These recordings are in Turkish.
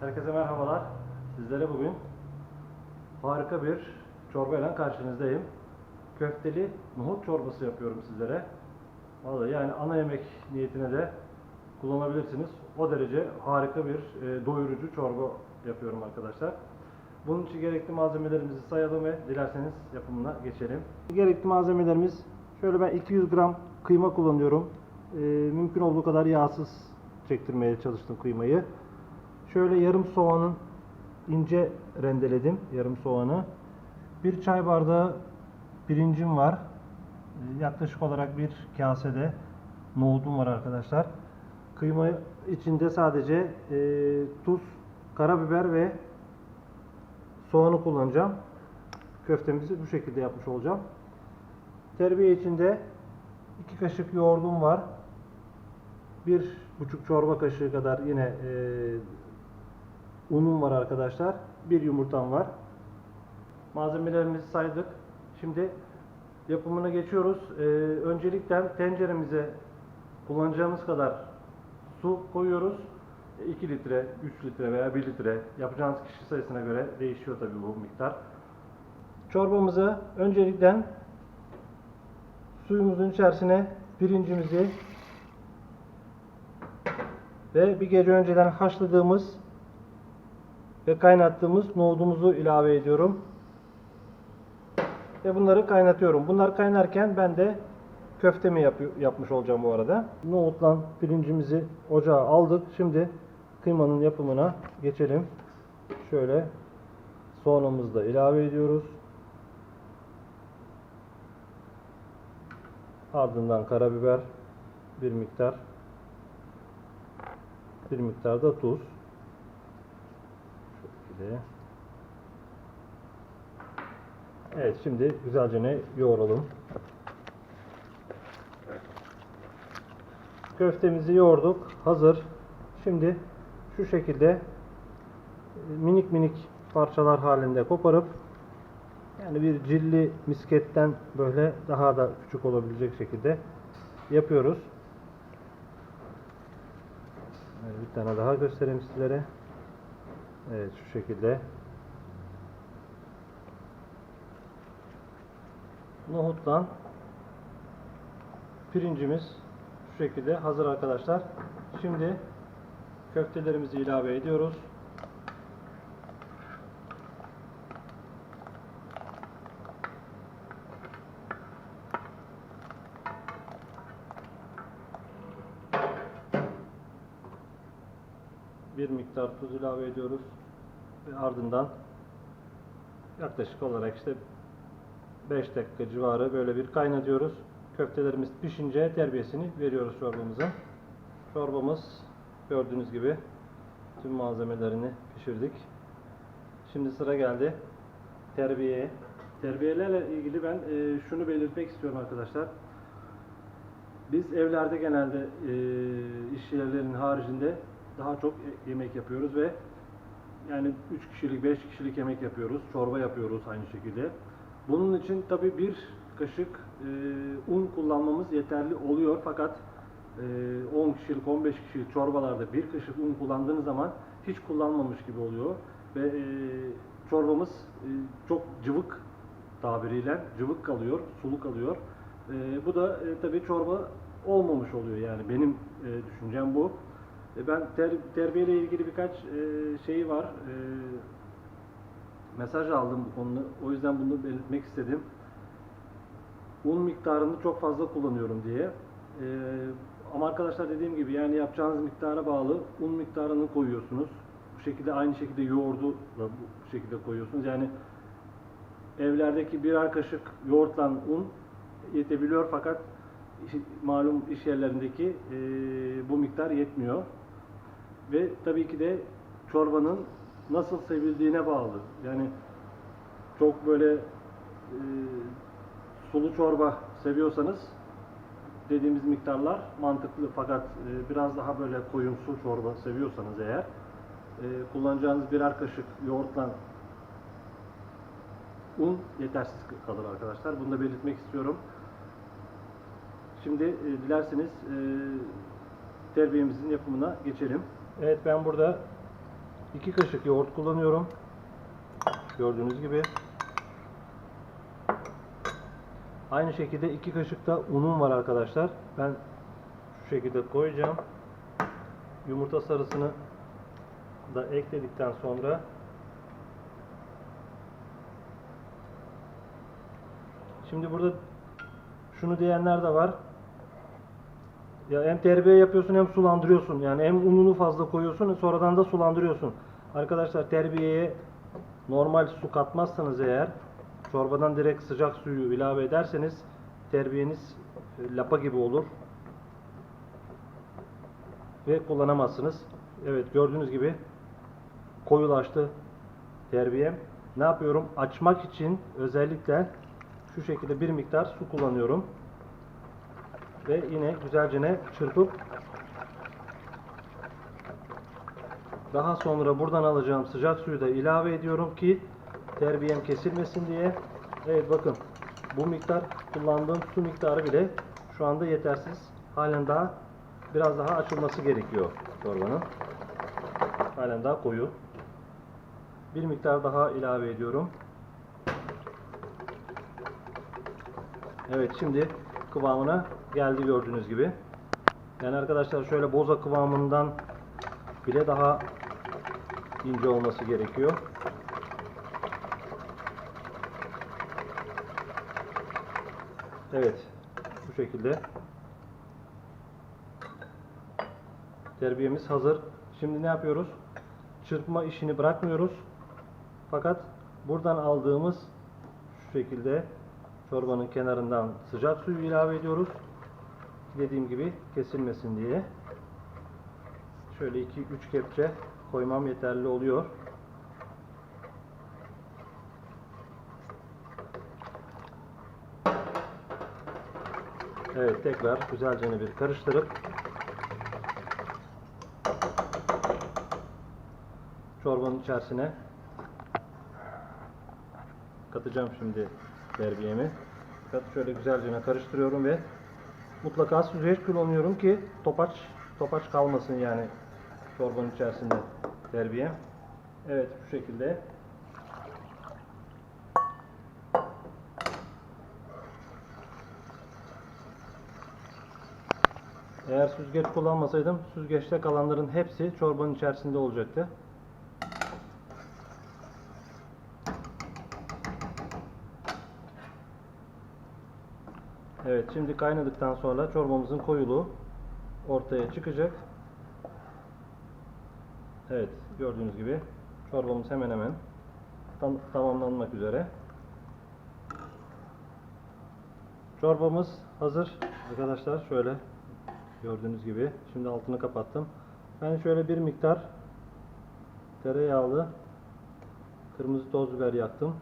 Herkese merhabalar. Sizlere bugün harika bir çorba ile karşınızdayım. Köfteli nohut çorbası yapıyorum sizlere. Vallahi yani ana yemek niyetine de kullanabilirsiniz. O derece harika bir e, doyurucu çorba yapıyorum arkadaşlar. Bunun için gerekli malzemelerimizi sayalım ve dilerseniz yapımına geçelim. Gerekli malzemelerimiz şöyle ben 200 gram kıyma kullanıyorum. E, mümkün olduğu kadar yağsız çektirmeye çalıştım kıymayı. Şöyle yarım soğanın ince rendeledim yarım soğanı. Bir çay bardağı pirincim var. Ee, Yaklaşık olarak bir kasede nohudum var arkadaşlar. Kıyma içinde sadece e, tuz, karabiber ve soğanı kullanacağım. Köftemizi bu şekilde yapmış olacağım. Terbiye içinde 2 kaşık yoğurdum var. Bir buçuk çorba kaşığı kadar yine e, unum var arkadaşlar. Bir yumurtam var. Malzemelerimizi saydık. Şimdi yapımına geçiyoruz. Ee, öncelikle tenceremize kullanacağımız kadar su koyuyoruz. 2 litre, 3 litre veya 1 litre yapacağınız kişi sayısına göre değişiyor tabii bu miktar. Çorbamızı öncelikle suyumuzun içerisine pirincimizi ve bir gece önceden haşladığımız ve kaynattığımız nohudumuzu ilave ediyorum. Ve bunları kaynatıyorum. Bunlar kaynarken ben de köftemi yap yapmış olacağım bu arada. Nohutla pirincimizi ocağa aldık. Şimdi kıymanın yapımına geçelim. Şöyle soğanımızı da ilave ediyoruz. Ardından karabiber bir miktar bir miktar da tuz. Şöyle. Evet şimdi güzelce ne yoğuralım. Köftemizi yoğurduk. Hazır. Şimdi şu şekilde e, minik minik parçalar halinde koparıp yani bir cilli misketten böyle daha da küçük olabilecek şekilde yapıyoruz. Bir tane daha göstereyim sizlere. Evet şu şekilde. Nohutla pirincimiz şu şekilde hazır arkadaşlar. Şimdi köftelerimizi ilave ediyoruz. Bir miktar tuz ilave ediyoruz ve ardından yaklaşık olarak işte 5 dakika civarı böyle bir kaynatıyoruz. Köftelerimiz pişince terbiyesini veriyoruz çorbamıza. Çorbamız gördüğünüz gibi tüm malzemelerini pişirdik. Şimdi sıra geldi terbiyeye. Terbiyelerle ilgili ben e, şunu belirtmek istiyorum arkadaşlar. Biz evlerde genelde e, iş yerlerinin haricinde daha çok e- yemek yapıyoruz ve yani 3 kişilik, 5 kişilik yemek yapıyoruz. Çorba yapıyoruz aynı şekilde. Bunun için tabi bir kaşık e, un kullanmamız yeterli oluyor fakat e, 10 kişilik, 15 kişilik çorbalarda bir kaşık un kullandığınız zaman hiç kullanmamış gibi oluyor ve e, çorbamız e, çok cıvık tabiriyle cıvık kalıyor, sulu kalıyor. E, bu da e, tabi çorba olmamış oluyor yani benim e, düşüncem bu. E, ben ter, terbiye ile ilgili birkaç e, şeyi var. E, mesaj aldım bu konuda. O yüzden bunu belirtmek istedim. Un miktarını çok fazla kullanıyorum diye. Ee, ama arkadaşlar dediğim gibi yani yapacağınız miktara bağlı un miktarını koyuyorsunuz. Bu şekilde aynı şekilde yoğurdu da bu şekilde koyuyorsunuz. Yani evlerdeki birer kaşık yoğurtla un yetebiliyor fakat malum iş yerlerindeki e, bu miktar yetmiyor. Ve tabii ki de çorbanın nasıl sevildiğine bağlı. Yani çok böyle e, sulu çorba seviyorsanız dediğimiz miktarlar mantıklı fakat e, biraz daha böyle koyumsu çorba seviyorsanız eğer e, kullanacağınız birer kaşık yoğurtla un yetersiz kalır arkadaşlar. Bunu da belirtmek istiyorum. Şimdi e, dilerseniz e, terbiyemizin yapımına geçelim. Evet ben burada 2 kaşık yoğurt kullanıyorum. Gördüğünüz gibi. Aynı şekilde 2 kaşık da unum var arkadaşlar. Ben şu şekilde koyacağım. Yumurta sarısını da ekledikten sonra Şimdi burada şunu diyenler de var. Ya hem terbiye yapıyorsun hem sulandırıyorsun. Yani hem ununu fazla koyuyorsun sonradan da sulandırıyorsun. Arkadaşlar terbiyeye normal su katmazsanız eğer çorbadan direkt sıcak suyu ilave ederseniz terbiyeniz e, lapa gibi olur. Ve kullanamazsınız. Evet gördüğünüz gibi koyulaştı terbiyem. Ne yapıyorum? Açmak için özellikle şu şekilde bir miktar su kullanıyorum. Ve yine güzelce çırpıp daha sonra buradan alacağım sıcak suyu da ilave ediyorum ki terbiyem kesilmesin diye. Evet bakın bu miktar kullandığım su miktarı bile şu anda yetersiz. Halen daha biraz daha açılması gerekiyor çorbanın. Halen daha koyu. Bir miktar daha ilave ediyorum. Evet şimdi kıvamına geldi gördüğünüz gibi. Yani arkadaşlar şöyle boza kıvamından bile daha ince olması gerekiyor. Evet bu şekilde terbiyemiz hazır. Şimdi ne yapıyoruz? Çırpma işini bırakmıyoruz. Fakat buradan aldığımız şu şekilde çorbanın kenarından sıcak suyu ilave ediyoruz. Dediğim gibi kesilmesin diye. Şöyle 2-3 kepçe koymam yeterli oluyor. Evet tekrar güzelce bir karıştırıp çorbanın içerisine katacağım şimdi terbiyemi. Fakat şöyle güzelce karıştırıyorum ve mutlaka süzgeç kullanıyorum ki topaç topaç kalmasın yani çorbanın içerisinde terbiye. Evet bu şekilde. Eğer süzgeç kullanmasaydım süzgeçte kalanların hepsi çorbanın içerisinde olacaktı. Evet şimdi kaynadıktan sonra çorbamızın koyuluğu ortaya çıkacak. Evet gördüğünüz gibi çorbamız hemen hemen tam, tamamlanmak üzere. Çorbamız hazır arkadaşlar şöyle gördüğünüz gibi şimdi altını kapattım. Ben şöyle bir miktar tereyağlı kırmızı toz biber yaktım.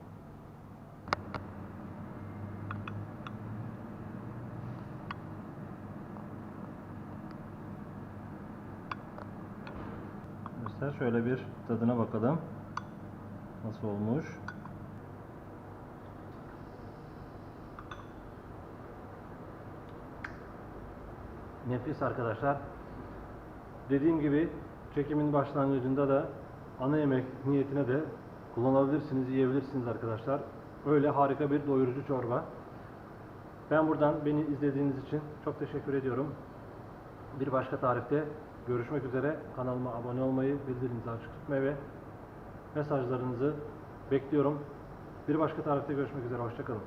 Mesela şöyle bir tadına bakalım. Nasıl olmuş? Nefis arkadaşlar. Dediğim gibi çekimin başlangıcında da ana yemek niyetine de kullanabilirsiniz, yiyebilirsiniz arkadaşlar. Öyle harika bir doyurucu çorba. Ben buradan beni izlediğiniz için çok teşekkür ediyorum. Bir başka tarifte görüşmek üzere. Kanalıma abone olmayı, bildirimlerinizi açık tutmayı ve mesajlarınızı bekliyorum. Bir başka tarifte görüşmek üzere. Hoşçakalın.